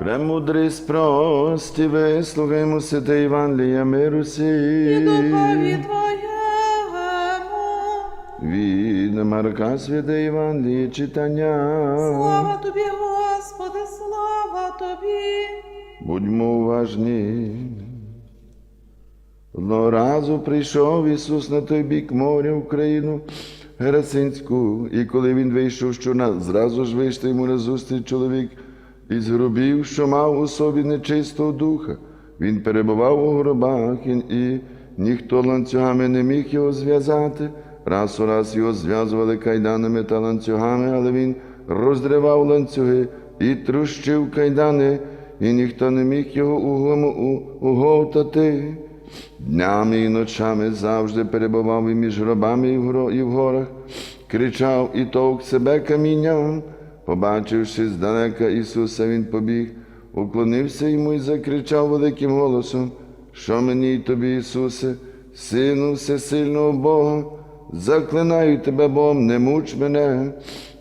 Премудрий спрості, вислухаймо святе Євангелія миру і сі. духові Твоєму. Від Марка святе Євангеліє читання. Слава Тобі, Господи, слава Тобі. Будьмо уважні. Одного разу прийшов Ісус на той бік моря в країну Герасинську, і коли він вийшов човна, зразу ж вийшов йому назустріч чоловік із гробів, що мав у собі нечистого духа. Він перебував у гробах, і, і ніхто ланцюгами не міг його зв'язати. Раз у раз його зв'язували кайданами та ланцюгами, але він роздривав ланцюги і трущив кайдани, і ніхто не міг його уговтати. Днями і ночами завжди перебував і між гробами і в горах, кричав і товк себе камінням. Побачивши здалека Ісуса, Він побіг, уклонився йому і закричав великим голосом, що мені й тобі, Ісусе, Сину Всесильного Бога, заклинаю тебе Богом, не муч мене.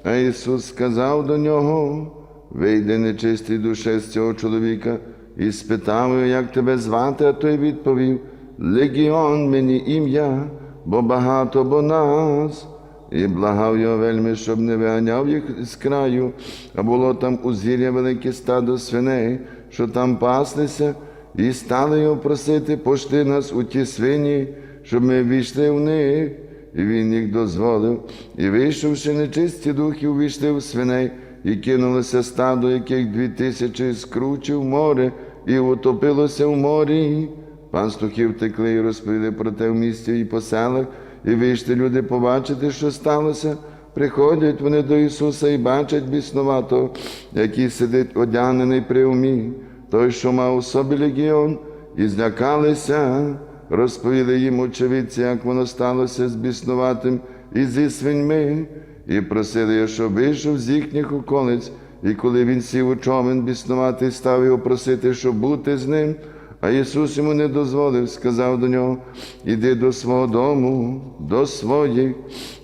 А Ісус сказав до нього, вийди нечистий душе з цього чоловіка, і спитав його, як тебе звати, а той відповів: Легіон мені ім'я, бо багато бо нас. І благав його вельми, щоб не виганяв їх з краю, а було там узір'я велике стадо свиней, що там паслися, і стали його просити, пошти нас у ті свині, щоб ми війшли в них. І він їх дозволив, і вийшовши нечисті духи, увійшли в свиней, і кинулося стадо, яких дві тисячі скручив море, і утопилося в морі. Пастухи втекли і розповіли про те в місті і по селах, і вийшли люди побачити, що сталося. Приходять вони до Ісуса і бачать біснуватого, який сидить одягнений при умі, той, що мав у собі легіон, і злякалися, розповіли їм очевидці, як воно сталося з біснуватим і зі свиньми, і просили щоб вийшов з їхніх околиць. І коли він сів у човен біснуватий, став його просити, щоб бути з ним. А Ісус йому не дозволив, сказав до нього: іди до свого дому, до своїх,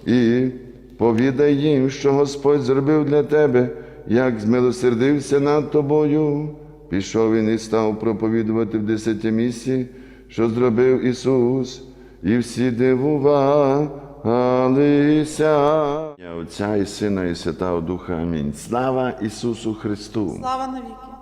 і повідай їм, що Господь зробив для тебе, як змилосердився над тобою. Пішов він і став проповідувати в десяті місці, що зробив Ісус, і всі дивувалися. Отця і Сина, і Святого Духа. Амінь. Слава Ісусу Христу! Слава навіки.